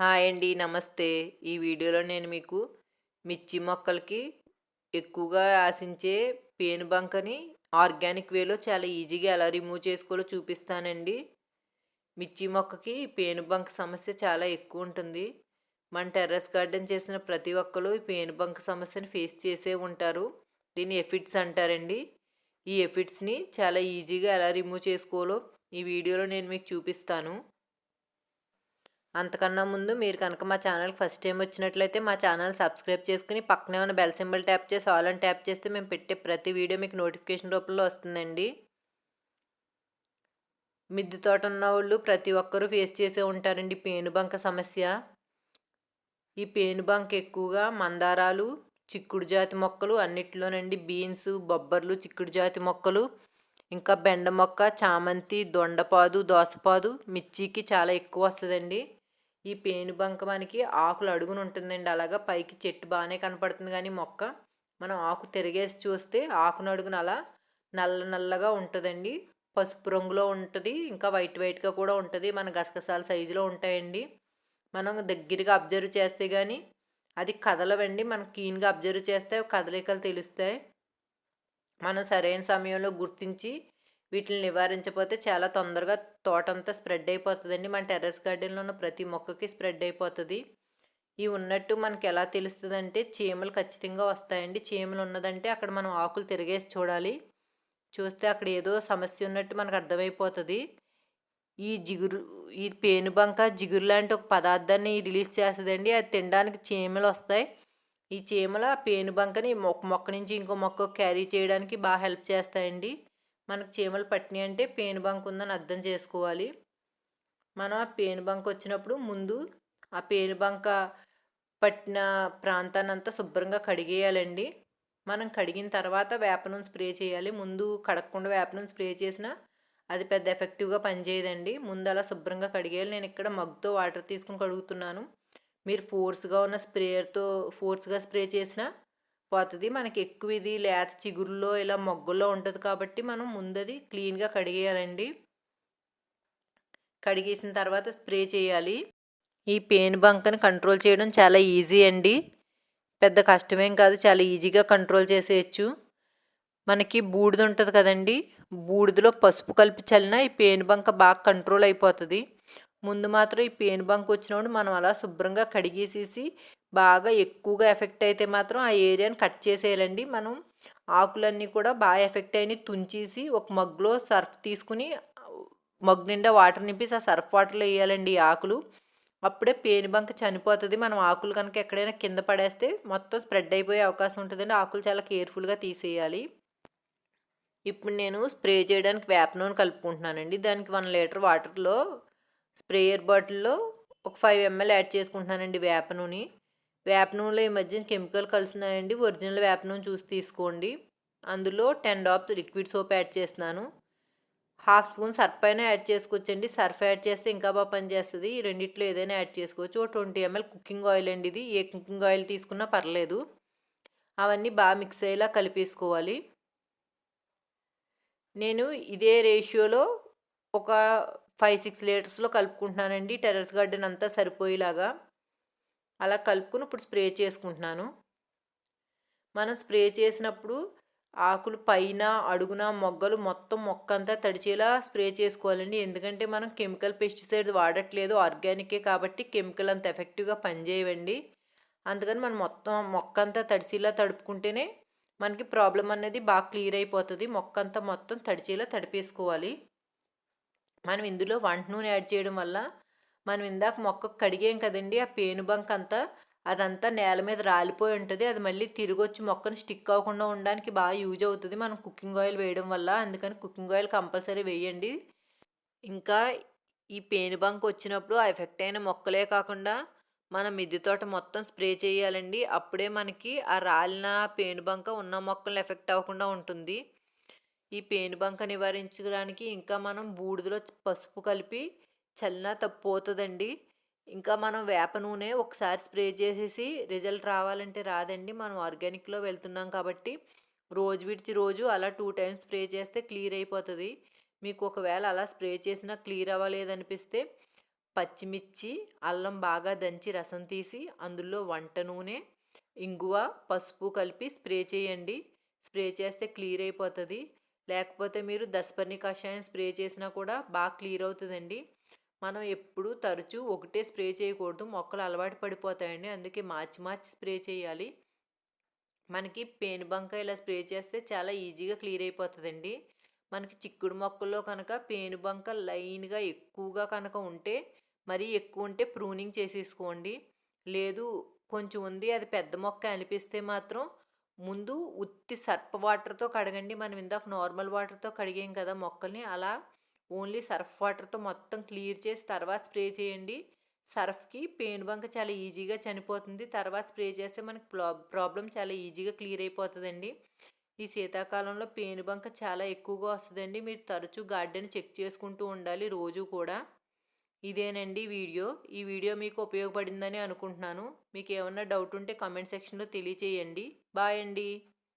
Hi అండి నమస్తే. ఈ వీడియోలో నేను మీకు మిర్చి మొక్కలకి ఎక్కువగా ఆశించే పేను బంకని ఆర్గానిక్ వేలో చాలా ఈజీగా ఎలా రిమూవ్ చేసుకోవాలో చూపిస్తానండి. మిర్చి మొక్కకి పేను బంక సమస్య చాలా ఎక్కువ ఉంటుంది. మన టెర్రస్ గార్డెన్ చేసిన ప్రతి ఒక్కరు ఈ పేను బంక సమస్యని ఫేస్ చేసే ఉంటారు. దీన్ని ఎఫిట్స్ అంటారండి. ఈ ఎఫిట్స్ని చాలా ఈజీగా ఎలా రిమూవ్ చేసుకోవాలో ఈ వీడియోలో నేను మీకు చూపిస్తాను. అంతకన్నా ముందు మీరు కనుక మా ఛానల్కి ఫస్ట్ టైం వచ్చినట్లయితే మా ఛానల్ సబ్స్క్రైబ్ చేసుకుని పక్కనే ఉన్న బెల్ సింబల్ ట్యాప్ చేసి ఆల్ అని ట్యాప్ చేస్తే మేము పెట్టే ప్రతి వీడియో మీకు నోటిఫికేషన్ రూపంలో వస్తుందండి. మిద్దె తోట ఉన్న వాళ్ళు ప్రతి ఒక్కరూ ఫేస్ చేసే ఉంటారండి పేనుబంక సమస్య. ఈ పేనుబంక ఎక్కువగా మందారాలు చిక్కుడు జాతి మొక్కలు అన్నిటిలోనండి బీన్స్ బొబ్బర్లు చిక్కుడు జాతి మొక్కలు ఇంకా బెండ మొక్క చామంతి దొండపాదు దోసపాదు మిర్చికి చాలా ఎక్కువ వస్తుందండి. ఈ పేనుబంక మనకి ఆకులు అడుగును ఉంటుందండి. అలాగా పైకి చెట్టు బాగానే కనపడుతుంది కానీ మొక్క. మనం ఆకు తిరిగేసి చూస్తే ఆకును అడుగున అలా నల్ల నల్లగా ఉంటుందండి. పసుపు రంగులో ఉంటుంది. ఇంకా వైట్ వైట్గా కూడా ఉంటుంది. మన గసగసాల సైజులో ఉంటాయండి. మనం దగ్గరగా అబ్జర్వ్ చేస్తే కానీ అది కదలవండి. మనం క్లీన్గా అబ్జర్వ్ చేస్తే కదలికలు తెలుస్తాయి. మనం సరైన సమయంలో గుర్తించి వీటిని నివారించకపోతే చాలా తొందరగా తోటంతా స్ప్రెడ్ అయిపోతుందండి. మన టెర్రస్ గార్డెన్లో ఉన్న ప్రతి మొక్కకి స్ప్రెడ్ అయిపోతుంది. ఇవి ఉన్నట్టు మనకి ఎలా తెలుస్తుందంటే చీమలు ఖచ్చితంగా వస్తాయండి. చీమలు ఉన్నదంటే అక్కడ మనం ఆకులు తిరిగేసి చూడాలి. చూస్తే అక్కడ ఏదో సమస్య ఉన్నట్టు మనకు అర్థమైపోతుంది. ఈ జిగురు ఈ పేనుబంక జిగురు లాంటి ఒక పదార్థాన్ని రిలీజ్ చేస్తుందండి. అది తినడానికి చీమలు వస్తాయి. ఈ చీమల పేనుబంకని మొక్క మొక్క నుంచి ఇంకో మొక్క క్యారీ చేయడానికి బాగా హెల్ప్ చేస్తాయండి. మనకు చీమలు పట్టినాయి అంటే పేను బంక్ ఉందని అర్థం చేసుకోవాలి. మనం ఆ పేను బంక్ వచ్చినప్పుడు ముందు ఆ పేను బంక పట్టిన ప్రాంతాన్ని అంతా శుభ్రంగా కడిగేయాలండి. మనం కడిగిన తర్వాత వేపను స్ప్రే చేయాలి. ముందు కడగకుండా వేప స్ప్రే చేసినా అది పెద్ద ఎఫెక్టివ్గా పనిచేయదండి. ముందు అలా శుభ్రంగా కడిగేయాలి. నేను ఇక్కడ మగ్గుతో వాటర్ తీసుకుని కడుగుతున్నాను. మీరు ఫోర్స్గా ఉన్న స్ప్రేయర్తో ఫోర్స్గా స్ప్రే చేసినా పోతుంది. మనకి ఎక్కువ ఇది లేత చిగురులో ఇలా మొగ్గుల్లో ఉంటుంది కాబట్టి మనం ముందది క్లీన్గా కడిగేయాలండి. కడిగేసిన తర్వాత స్ప్రే చేయాలి. ఈ పెయిన్ బంక్ని కంట్రోల్ చేయడం చాలా ఈజీ అండి. పెద్ద కష్టమేం కాదు చాలా ఈజీగా కంట్రోల్ చేసేయచ్చు. మనకి బూడిద ఉంటుంది కదండి బూడిదలో పసుపు కలిపి చల్లినా ఈ పెయిన్ బంక బాగా కంట్రోల్ అయిపోతుంది. ముందు మాత్రం ఈ పెయిన్ బంక్ వచ్చినప్పుడు మనం అలా శుభ్రంగా కడిగేసేసి బాగా ఎక్కువగా ఎఫెక్ట్ అయితే మాత్రం ఆ ఏరియాని కట్ చేసేయాలండి. మనం ఆకులన్నీ కూడా బాగా ఎఫెక్ట్ అయిన తుంచేసి ఒక మగ్గులో సర్ఫ్ తీసుకుని మగ్గు నిండా వాటర్ నింపేసి ఆ సర్ఫ్ వాటర్లో వేయాలండి ఈ ఆకులు. అప్పుడే పేనుబంక చనిపోతుంది. మనం ఆకులు కనుక ఎక్కడైనా కింద పడేస్తే మొత్తం స్ప్రెడ్ అయిపోయే అవకాశం ఉంటుందండి. ఆకులు చాలా కేర్ఫుల్గా తీసేయాలి. ఇప్పుడు నేను స్ప్రే చేయడానికి వేప నూనె కలుపుకుంటున్నానండి. దానికి వన్ లీటర్ వాటర్లో స్ప్రేయర్ బాటిల్లో ఒక ఫైవ్ ఎంఎల్ యాడ్ చేసుకుంటున్నానండి వేప నూనె. వేప నూనెలో ఈ మధ్యన కెమికల్ కలిసినాయండి ఒరిజినల్ వేప నూనె చూసి తీసుకోండి. అందులో ten drops liquid soap add చేస్తున్నాను. హాఫ్ స్పూన్ సర్ఫ్ అయినా యాడ్ చేసుకోవచ్చండి. సర్ఫ్ యాడ్ చేస్తే ఇంకా బాగా పనిచేస్తుంది ఈ రెండిట్లో ఏదైనా యాడ్ చేసుకోవచ్చు. ఓ ట్వంటీ ఎంఎల్ కుకింగ్ ఆయిల్ అండి ఇది. ఏ కుకింగ్ ఆయిల్ తీసుకున్నా పర్లేదు. అవన్నీ బాగా మిక్స్ అయ్యేలా కలిపేసుకోవాలి. నేను ఇదే రేషియోలో ఒక ఫైవ్ సిక్స్ లీటర్స్లో కలుపుకుంటున్నానండి. టెర్రస్ గార్డెన్ అంతా సరిపోయేలాగా. అలా కలుపుకుని ఇప్పుడు స్ప్రే చేసుకుంటున్నాను. మనం స్ప్రే చేసినప్పుడు ఆకులు పైన అడుగున మొగ్గలు మొత్తం మొక్క అంతా తడిచేలా స్ప్రే చేసుకోవాలండి. ఎందుకంటే మనం కెమికల్ పెస్టిసైడ్స్ వాడట్లేదు ఆర్గానికే కాబట్టి కెమికల్ అంత ఎఫెక్టివ్గా పనిచేయవండి. అందుకని మనం మొత్తం మొక్క అంతా తడిచేలా తడుపుకుంటేనే మనకి ప్రాబ్లం అనేది బాగా క్లియర్ అయిపోతుంది. మొక్క అంతా మొత్తం తడిచేలా తడిపేసుకోవాలి. మనం ఇందులో వంట నూనె యాడ్ చేయడం వల్ల మనం ఇందాక మొక్క కడిగాం కదండి ఆ పేను బంక్ అంతా అదంతా నేల మీద రాలిపోయి ఉంటుంది. అది మళ్ళీ తిరిగి వచ్చి మొక్కను స్టిక్ అవ్వకుండా ఉండడానికి బాగా యూజ్ అవుతుంది. మనం కుకింగ్ ఆయిల్ వేయడం వల్ల. అందుకని కుకింగ్ ఆయిల్ కంపల్సరీ వేయండి. ఇంకా ఈ పేను బంక్ వచ్చినప్పుడు ఆ ఎఫెక్ట్ అయిన మొక్కలే కాకుండా మన మిద్దె తోట మొత్తం స్ప్రే చేయాలండి. అప్పుడే మనకి ఆ రాలిన పేను బంక ఉన్న మొక్కలు ఎఫెక్ట్ అవ్వకుండా ఉంటుంది. ఈ పేను బంక నివారించడానికి ఇంకా మనం బూడిదలో పసుపు కలిపి చల్లినా తప్పిపోతుందండి. ఇంకా మనం వేప నూనె ఒకసారి స్ప్రే చేసేసి రిజల్ట్ రావాలంటే రాదండి. మనం ఆర్గానిక్లో వెళ్తున్నాం కాబట్టి రోజు విడిచి రోజు అలా టూ టైమ్స్ స్ప్రే చేస్తే క్లియర్ అయిపోతుంది. మీకు ఒకవేళ అలా స్ప్రే చేసినా క్లియర్ అవ్వలేదనిపిస్తే పచ్చిమిర్చి అల్లం బాగా దంచి రసం తీసి అందులో వంట నూనె ఇంగువ పసుపు కలిపి స్ప్రే చేయండి. స్ప్రే చేస్తే క్లియర్ అయిపోతుంది. లేకపోతే మీరు దసపర్ని కషాయం స్ప్రే చేసినా కూడా బాగా క్లియర్ అవుతుందండి. మనం ఎప్పుడు తరచూ ఒకటే స్ప్రే చేయకూడదు. మొక్కలు అలవాటు పడిపోతాయండి. అందుకే మార్చి మార్చి స్ప్రే చేయాలి. మనకి పేను బంక ఇలా స్ప్రే చేస్తే చాలా ఈజీగా క్లియర్ అయిపోతుందండి. మనకి చిక్కుడు మొక్కల్లో కనుక పేను బంక లైన్గా ఎక్కువగా కనుక ఉంటే మరీ ఎక్కువ ఉంటే ప్రూనింగ్ చేసేసుకోండి. లేదు కొంచెం ఉంది అది పెద్ద మొక్క అనిపిస్తే మాత్రం ముందు ఉత్తి సర్ఫ్ వాటర్తో కడగండి. మనం ఇందాక నార్మల్ వాటర్తో కడిగాం కదా మొక్కల్ని. అలా ఓన్లీ సర్ఫ్ వాటర్తో మొత్తం క్లియర్ చేసి తర్వాత స్ప్రే చేయండి. సర్ఫ్కి పెయిన్ బంక చాలా ఈజీగా చనిపోతుంది. తర్వాత స్ప్రే చేస్తే మనకి ప్రాబ్లం చాలా ఈజీగా క్లియర్ అయిపోతుందండి. ఈ శీతాకాలంలో పేను బంక చాలా ఎక్కువగా వస్తుందండి. మీరు తరచూ గార్డెన్ చెక్ చేసుకుంటూ ఉండాలి రోజు కూడా. ఇదేనండి వీడియో. ఈ వీడియో మీకు ఉపయోగపడిందని అనుకుంటున్నాను. మీకు ఏమన్నా డౌట్ ఉంటే కామెంట్ సెక్షన్లో తెలియచేయండి. బాయ్ అండి.